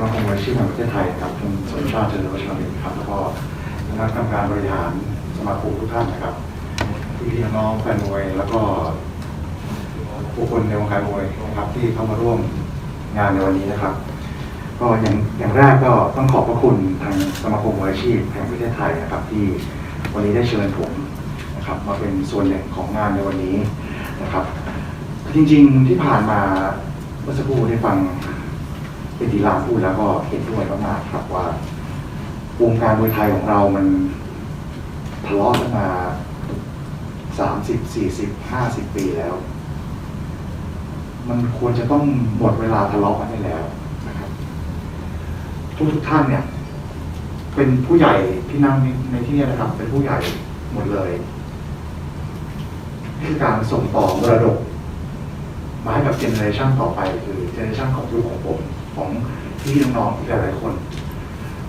มาคมมืออาชีพแห่งประเทศไทยนะครับคุณสมชาติเจริญวัชรวิทย์ครับแล้วก็คณะกรรมการบริหารสมาคมทุกท่านนะครับพี่น้องแฟนมวยแล้วก็ผู้คนในวงการมวยนะครับที่เข้ามาร่วมงานในวันนี้นะครับ ก็อย่างอย่างแรกก็ต้องขอบพระคุณทางสมาคมมืออาชีพแห่งประเทศไทยนะครับ ที่วันนี้ได้เชิญผมนะครับ มาเป็นส่วนหนึ่งของงานในวันนี้นะครับ จริงๆที่ผ่านมาเมื่อสักครู่ได้ฟัง เป็นดีลาพูดแล้วก็เห็นด้วยมากๆครับว่าวงการมวยไทยของเรามันทะเลาะกันมาสามสิบสี่สิบห้าสิบปีแล้ว มันควรจะต้องหมดเวลาทะเลาะกันได้แล้วนะครับทุกทุกท่านเนี่ย เป็นผู้ใหญ่ที่นั่งในในที่นี้นะครับ เป็นผู้ใหญ่หมดเลยนี่คือการส่งต่อมรดกมาให้กับเจเนอเรชันต่อไปคือเจเนอเรชันของลูกของผม ของพี่น้องๆอีกหลายๆคน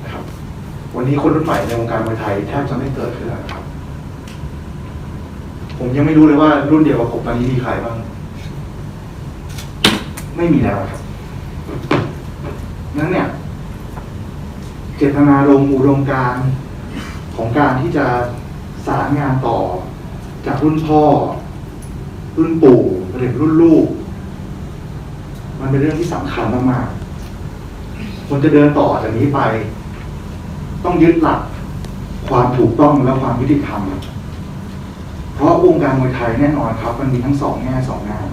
นะครับ วันนี้คนรุ่นใหม่ในวงการมวยไทยแทบจะไม่เกิดขึ้นแล้วครับ ผมยังไม่รู้เลยว่ารุ่นเดียวกับผมตอนนี้มีใครบ้าง ไม่มีแล้วครับนั้นเนี่ย เจตนารมอุดมการของการที่จะสารงานต่อจากรุ่นพ่อ รุ่นปู่หรือรุ่นลูก มันเป็นเรื่องที่สำคัญมากๆ คนจะเดินต่อจากนี้ไป ต้องยึดหลักความถูกต้องและความยุติธรรม เพราะวงการมวยไทยแน่นอนครับ มันมีทั้งสองแง่สองงาน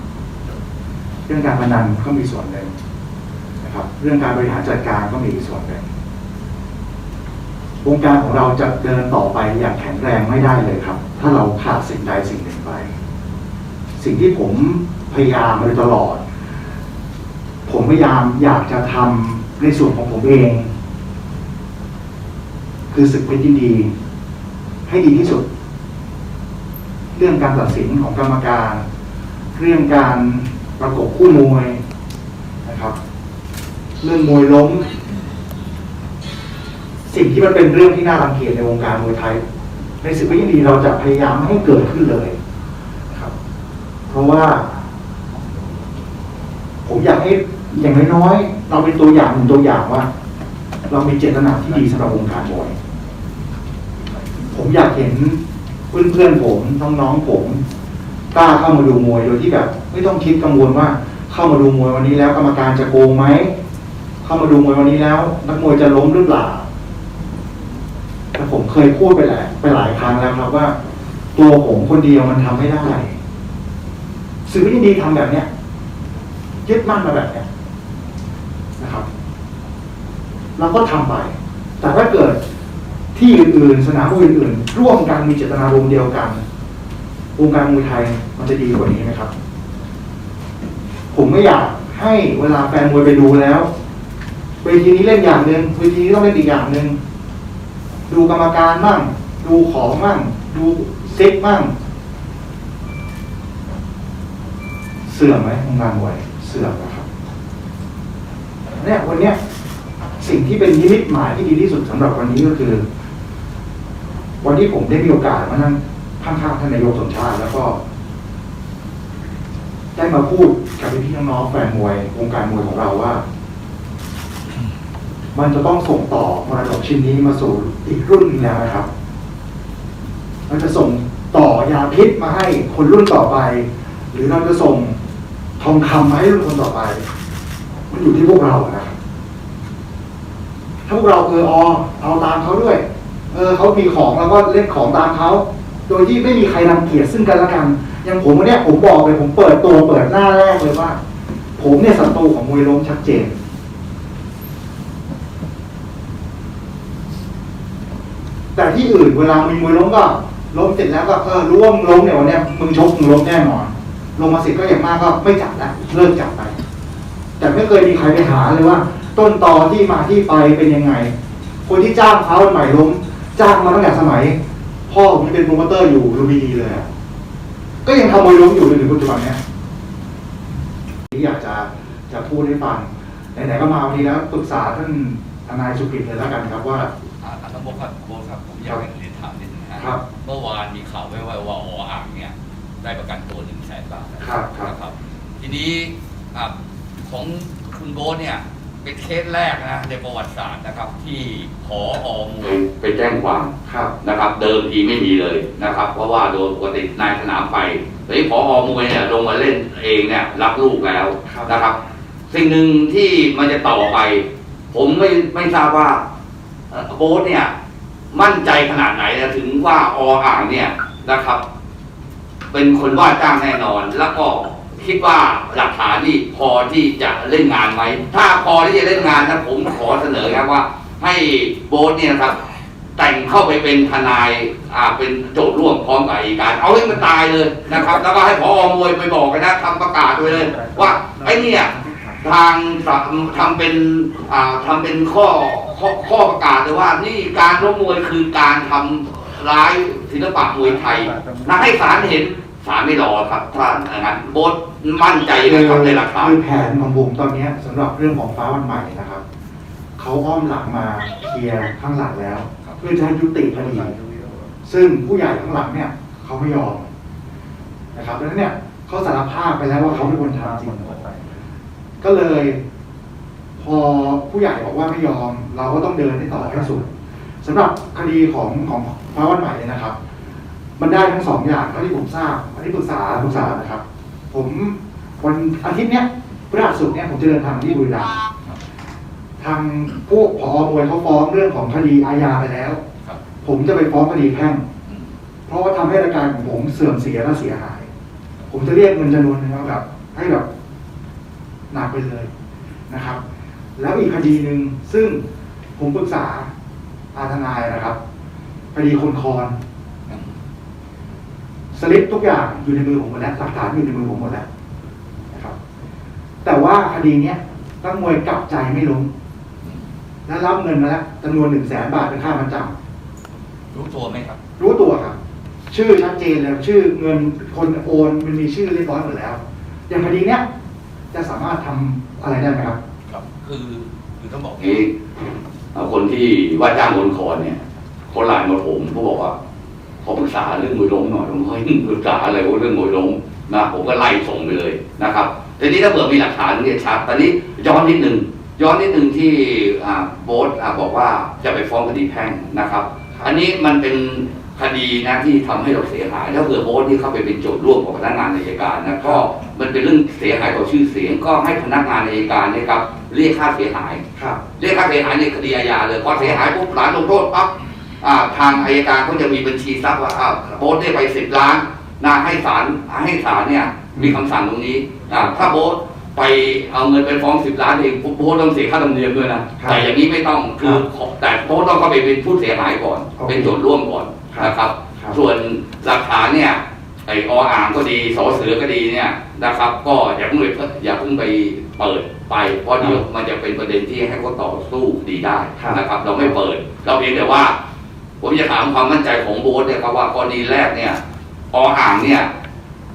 เรื่องการพนันก็มีส่วนหนึ่งนะครับ เรื่องการบริหารจัดการก็มีส่วนหนึ่งวงการของเราจะเดินต่อไปอย่างแข็งแรงไม่ได้เลยครับ ถ้าเราขาดสิ่งใดสิ่งหนึ่งไป สิ่งที่ผมพยายามมาตลอด ผมพยายามอยากจะทำ ในส่วนของผมเอง คือศึกเพชรยินดี ให้ดีที่สุด เรื่องการตัดสินของกรรมการ เรื่องการประกบคู่มวยนะครับ เรื่องมวยล้ม สิ่งที่มันเป็นเรื่องที่น่ารังเกียจในวงการมวยไทย ในศึกเพชรยินดีเราจะพยายามไม่ให้เกิดขึ้นเลยนะครับ เพราะว่า ผมอยากให้ อย่างน้อยๆเราเป็นตัวอย่างหนึ่งตัวอย่างว่า เรามีเจตนาที่ดีสำหรับวงการมวยผมอยากเห็นเพื่อนๆผมน้องๆผมกล้าเข้ามาดูมวยโดยที่แบบ ไม่ต้องคิดกังวลว่า เข้ามาดูมวยวันนี้แล้วกรรมการจะโกงไหมเข้ามาดูมวยวันนี้แล้ว นักมวยจะล้มหรือเปล่าแต่ผมเคยพูดไปหลายไปหลายครั้งแล้วครับว่า ตัวผมคนเดียวมันทำไม่ได้สื่อวิดีทำแบบเนี้ยยึดมั่นมาแบบเนี้ย นะครับเราก็ทำไป แต่ถ้าเกิดที่อื่นๆ สนามอื่นๆ ร่วมกันมีเจตนารมณ์เดียวกันวงการมวยไทยมันจะดีกว่านี้ไหมครับ ผมไม่อยากให้เวลาแฟนมวยไปดูแล้วเวทีนี้เล่นอย่างหนึ่งเวทีนี้ต้องเล่นอีกอย่างหนึ่งดูกรรมการบ้างดูของบ้างดูเซ็กบ้างเสื่อมไหมวงการมวยเสื่อมนะครับ เนี่ยวันเนี้ยสิ่งที่เป็นนิมิตหมายที่ดีที่สุดสำหรับวันนี้ก็คือ วันที่ผมได้มีโอกาสมานั่งข้างๆท่านนายกสมชาติ แล้วก็ ได้มาพูดกับพี่ๆน้องๆแฟนมวยวงการมวยของเราว่า มันจะต้องส่งต่อมรดกชิ้นนี้มาสู่อีกรุ่นหนึงแล้วนะครับเราจะส่งต่อยาพิษมาให้คนรุ่นต่อไป หรือเราจะส่งทองคำมาให้รุ่นคนต่อไป มันอยู่ที่พวกเราอะนะครับถ้าพวกเราเอออเอาตามเขาด้วย เออเขามีของแล้วก็เล่นของตามเขา โดยที่ไม่มีใครรังเกียจซึ่งกันและกัน อย่างผมวันเนี้ยผมบอกเลยผมเปิดตัวเปิดหน้าแรกเลยว่า ผมเนี่ยศัตรูของมวยล้มชัดเจน แต่ที่อื่นเวลามีมวยล้มก็ล้มเสร็จแล้วก็เออรู้ว่ามึงล้มเนี่ยวันนี้มึงชกมึงล้มแน่นอน ลงมาเสร็จก็อย่างมากก็ไม่จับแล้วเลิกจับไป แต่ไม่เคยมีใครไปหาเลยว่า ต้นตอที่มาที่ไปเป็นยังไง คนที่จ้างเขาใหม่ล้ม จ้างมาตั้งแต่สมัย พ่อผมที่เป็นโปรโมเตอร์อยู่ลูมพินีเลยอะก็ยังทำมวยล้มอยู่จนถึงปัจจุบันเนี้ยที่อยากจะจะพูดให้ฟังไหนๆก็มาวันนี้แล้วปรึกษาท่านทนายสุกิจเลยแล้วกันครับว่าอ่าท่านนายกครับโบทครับผมอยากเรียนถามนิดนึงนะครับเมื่อวานมีข่าวไว้ว่าว่าออ่างเนี่ยได้ประกันตัวหนึ่งแสนบาทนะครับครับนะครับทีนี้อะ ของคุณโบทเนี่ยเป็นเคสแรกนะในประวัติศาสตร์นะครับ ที่ผออมวยไปแจ้งความครับนะครับ เดิมทีไม่มีเลยนะครับ เพราะว่าโดยปกตินายสนามไปแต่ที่พอมวยเนี่ยลงมาเล่นเองเนี่ยรับลูกแล้วครับนะครับ สิ่งหนึ่งที่มันจะต่อไป ผมไม่ไม่ทราบว่าเอ่อโบ๊ทเนี่ย มั่นใจขนาดไหนนะถึงว่าออ่างเนี่ยนะครับ เป็นคนว่าจ้างแน่นอนแล้วก็ คิดว่าหลักฐานนี่พอที่จะเล่นงานไหม ถ้าพอที่จะเล่นงานนะผมขอเสนอครับว่า ให้โบ๊ทเนี่ยนะครับ แต่งเข้าไปเป็นทนายอ่าเป็นโจทย์ร่วมพร้อมกับอัยการ เอาให้มันตายเลยนะครับ แล้วก็ให้พอมวยไปบอกกันนะทำประกาศไว้เลย ว่าไอ้เนี่ยทางสะทำเป็นอ่าทำเป็นข้อข้อข้อประกาศเลยว่านี่การล้มมวยคือการทำร้ายศิลปะมวยไทยนะให้ศาลเห็น ศาลไม่รอครับถ้าอย่างนั้นโบทมั่นใจเลยครับในหลักฐานคือแผนของผมตอนเนี้ยสำหรับเรื่องของฟ้าวันใหม่นะครับเขาอ้อมหลังมาเคลียร์ข้างหลังแล้ว เพื่อจะให้ยุติคดีซึ่งผู้ใหญ่ข้างหลังเนี่ยเขาไม่ยอมนะครับดังนั้นเนี่ยเขาสารภาพไปแล้วว่าเขาเป็นคนทำจริงก็เลย พอผู้ใหญ่บอกว่าไม่ยอม เราก็ต้องเดินให้ต่อให้สุดสำหรับคดีของของฟ้าวันใหม่เนี่ยนะครับ มันได้ทั้งสองอย่างเท่าที่ผมทราบอันนี้ปรึกษาปรึกษานะครับ ผมวันอาทิตย์เนี้ยพฤหัสศุกร์เนี่ยผมจะเดินทางที่บุรีรัมย์ทางพวกพอมวยเขาฟ้องเรื่องของคดีอาญาไปแล้วครับผมจะไปฟ้องคดีแพ่งอืมเพราะว่าทำให้รายการของผมเสื่อมเสียและเสียหาย ผมจะเรียกเงินจำนวนหนึงมาแบบ ให้แบบหนักไปเลยนะครับ แล้วอีกคดีหนึ่งซึ่งผมปรึกษาอาทนายนะครับคดีคนคอน สลิปทุกอย่างอยู่ในมือผมหมดแล้วหลักฐานอยู่ในมือผมหมดแล้วนะครับ แต่ว่าคดีเนี้ยตั้งมวยกลับใจไม่ลงและรับเงินมาแล้วจำนวนหนึ่งแสนบาทเป็นค่ามัดจำรู้ตัวไหมครับรู้ตัวครับ ชื่อชัดเจนเลยชื่อเงินคนโอนมันมีชื่อเรียบร้อยหมดแล้ว อย่างคดีเนี้ยจะสามารถทำอะไรได้ไหมครับ ครับ คือคือต้องบอกนี้เอ่อคนที่ว่าจ้างบนคอนเนี่ยคนไลน์มาผมเขาบอกว่า ขอปรึกษาเรื่องมวยล้มหน่อยผมเฮ้ยปรึกษาอะไรว่าเรื่องมวยล้มนะผมก็ไล่ส่งไปเลยนะครับทีนี้ถ้าเผื่อมีหลักฐานเนี่ยชัดตอนนี้ย้อนนิดหนึ่งย้อนนิดหนึ่งที่อ่าโบ๊ทอ่าบอกว่าจะไปฟ้องคดีแพ่งนะครับ อันนี้มันเป็นคดีนะที่ทำให้เราเสียหายถ้าเผื่อโบ๊ทที่เข้าไปเป็นโจทย์ร่วมกับพนักงานอัยการนะก็มันเป็นเรื่องเสียหายต่อชื่อเสียง ก็ให้พนักงานอัยการเนี่ยครับเรียกค่าเสียหายครับเรียกค่าเสียหายในคดีอาญาเลยพอเสียหายปุ๊บศาลลงโทษปั๊บอ่า ทางอายการก็จะมีบัญชีทรัพย์ว่าอ้าวโบ๊ทได้ไปสิบล้านนะให้ศาลให้ศาลเนี่ยมีคำสั่งตรงนี้อ่าถ้าโบ๊ทไปเอาเงินไปฟ้องสิบล้านเองปุ๊บโบ๊ทต้องเสียค่าธรรมเนียมด้วยนะครับแต่อย่างนี้ไม่ต้องคือครับแต่โบ๊ทต้องเข้าไปเป็นผู้เสียหายก่อนโอเคเป็นโจทย์ร่วมก่อนครับนะครับครับ ส่วนหลักฐานเนี่ยไอออ่างก็ดีสอเสือก็ดีเนี่ยนะครับ ก็อย่าเพิ่งไปอย่าเพิ่งไปเปิดไปเพราะเดี๋ยวมันจะเป็นประเด็นที่ให้เขาต่อสู้ดีได้ครับนะครับ เราไม่เปิด เราเพียงแต่ว่า ผมจะถามความมั่นใจของโบ๊ทเนี่ยครับว่ากรณีแรกเนี่ยออ่างเนี่ย